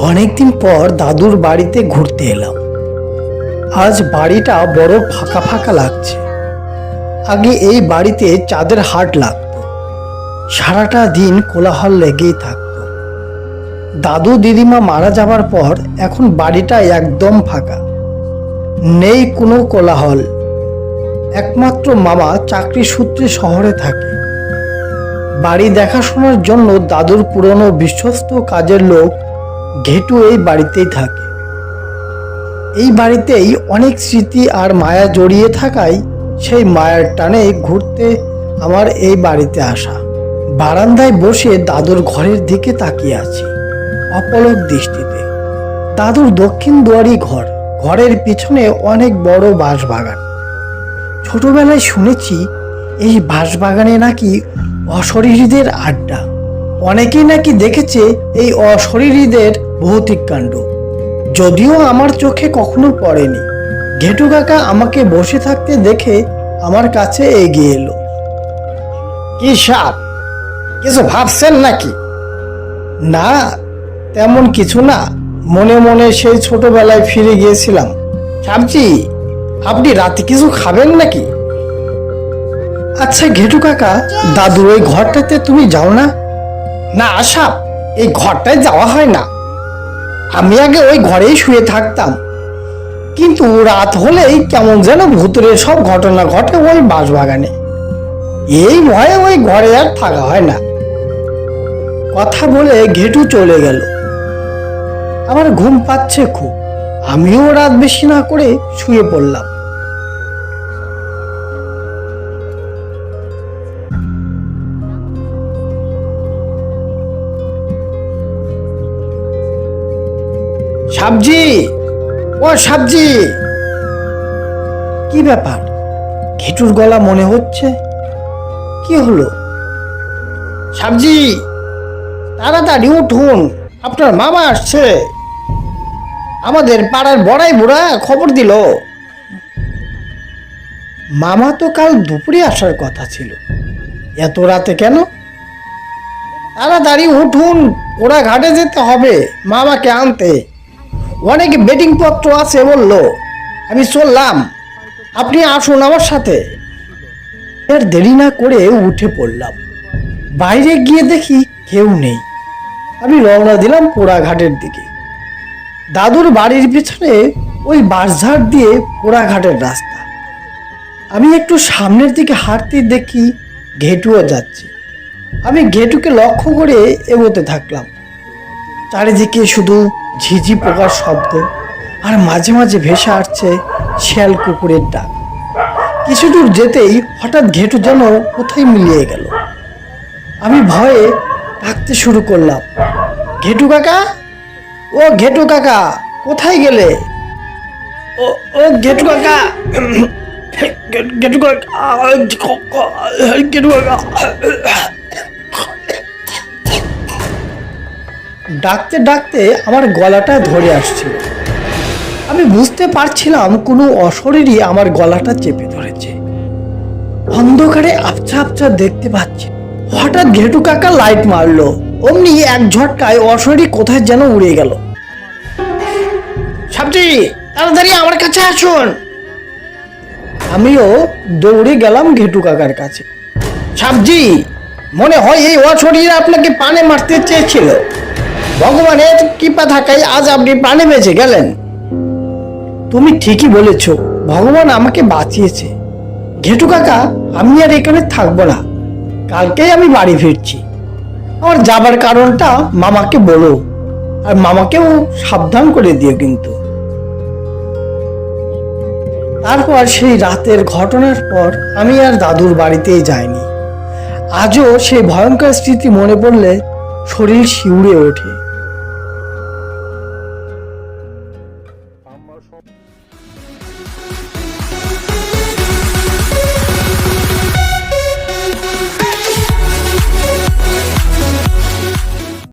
অনেকদিন পর দাদুর বাড়িতে ঘুরতে এলাম। আজ বাড়িটা বড় ফাঁকা ফাঁকা লাগছে। আগে এই বাড়িতে চাঁদের হাট লাগতো। সারাটা দিন কোলাহল লেগেই থাকতো। দাদু দিদিমা মারা যাবার পর এখন বাড়িটা একদম ফাঁকা। নেই কোনো কোলাহল। একমাত্র মামা চাকরি সূত্রে শহরে থাকে। বাড়ি দেখাশোনার জন্য দাদুর পুরনো বিশ্বস্ত কাজের লোক ঘেটু এই বাড়িতেই থাকে। এই বাড়িতেই অনেক স্মৃতি আর মায়া জড়িয়ে থাকায় সেই মায়ার টানে ঘুরতে আমার এই বাড়িতে আসা। বারান্দায় বসে দাদুর ঘরের দিকে তাকিয়ে আছি, অপলক দৃষ্টিতে। দাদুর দক্ষিণ দুয়ারি ঘর, ঘরের পিছনে অনেক বড় বাঁশবাগান। ছোটবেলায় শুনেছি এই বাঁশবাগানে নাকি অশরীরীদের আড্ডা। অনেকেই নাকি দেখেছে এই অশরীরীদের ভৌতিক কাণ্ড। যদিও আমার চোখে কখনো পড়েনি। ঘেটু কাকা আমাকে বসে থাকতে দেখে আমার কাছে এগিয়ে এলো। কি সাপ? কিছু ভাবছেন নাকি? না তেমন কিছু না। মনে মনে সেই ছোটবেলায় ফিরে গিয়েছিলাম। সাপজি আপনি রাতে কিছু খাবেন নাকি? আচ্ছা ঘেটু কাকা দাদু ওই ঘরটাতে তুমি যাও না। না সাপ এই ঘরটায় যাওয়া হয় না। আমি আগে ওই ঘরেই শুয়ে থাকতাম। কিন্তু রাত হলেই কেমন যেন ভূতুরের সব ঘটনা ঘটে ওই বাঁশবাগানে। এই ভয়ে ওই ঘরে আর থাকা হয় না। কথা বলে ঘেটু চলে গেল। আমার ঘুম পাচ্ছে খুব। আমিও রাত বেশি না করে শুয়ে পড়লাম। সাবজি? ও সাবজি। কি ব্যাপার? ঘেটুর গলা মনে হচ্ছে? কি হলো? সাবজি তাড়াতাড়ি উঠুন। আপনার মামা আসছে। আমাদের পাড়ার বড়াই বুড়া খবর দিল। মামা তো কাল দুপুরে আসার কথা ছিল। এত রাতে কেন? তাড়াতাড়ি উঠুন ওরা ঘাটে যেতে হবে মামাকে আনতে। অনেক বেটিং পত্র আছে বলল। আমি চললাম। আপনি আসুন আমার সাথে। আর দেরি না করে উঠে পড়লাম। বাইরে গিয়ে দেখি কেউ নেই। আমি রওনা দিলাম পোড়াঘাটের দিকে। দাদুর বাড়ির পিছনে ওই বাঁশঝাড় দিয়ে পোড়াঘাটের রাস্তা। আমি একটু সামনের দিকে হাঁটতে দেখি ঘেটুও যাচ্ছে। আমি ঘেটুকে লক্ষ্য করে এগোতে থাকলাম। চারিদিকে শুধু ঝিঝি পোকার শব্দ, আর মাঝে মাঝে ভেসে আসছে শিয়াল কুকুরের ডাক। কিছু দূর যেতেই হঠাৎ ঘেটু যেন কোথায় মিলিয়ে গেল। আমি ভয়ে ডাকতে শুরু করলাম, ঘেটু কাকা? ও ঘেটু কাকা, কোথায় গেলে? ও ও ঘেটু কাকা ঘেটু কাকা ঘেটু কাকা ডাকতে ডাকতে আমার গলাটা ধরে আসছিল। আমি বুঝতে পারছিলাম কোনো অশরীরই আমার গলাটা চেপে ধরেছে। অন্ধকারে আবছা আবছা দেখতে পাচ্ছি। হঠাৎ ঘেটু কাকা লাইট মারলো। অমনি এক ঝটকায় অশরীরী কোথায় যেন উড়ে গেল। সাবজি তাড়াতাড়ি আমার কাছে আসুন। আমিও দৌড়ে গেলাম ঘেটু কাকার কাছে। সাবজি মনে হয় এই অশরীর আপনাকে পানে মারতে চেয়েছিল। ভগবানের কৃপা থাকায় আজ আপনি প্রাণে বেঁচে গেলেন। তুমি ঠিকই বলেছ, ভগবান আমাকে বাঁচিয়েছে। ঘেটু কাকা, আমি আর এখানে থাকব না। কালকেই আমি বাড়ি ফিরছি। আমার যাবার কারণটা মামাকে বলো, আর মামাকেও সাবধান করে দিও কিন্তু। তারপর সেই রাতের ঘটনার পর আমি আর দাদুর বাড়িতেই যাইনি। আজও সেই ভয়ঙ্কর স্মৃতি মনে পড়লে শরীর শিউরে ওঠে।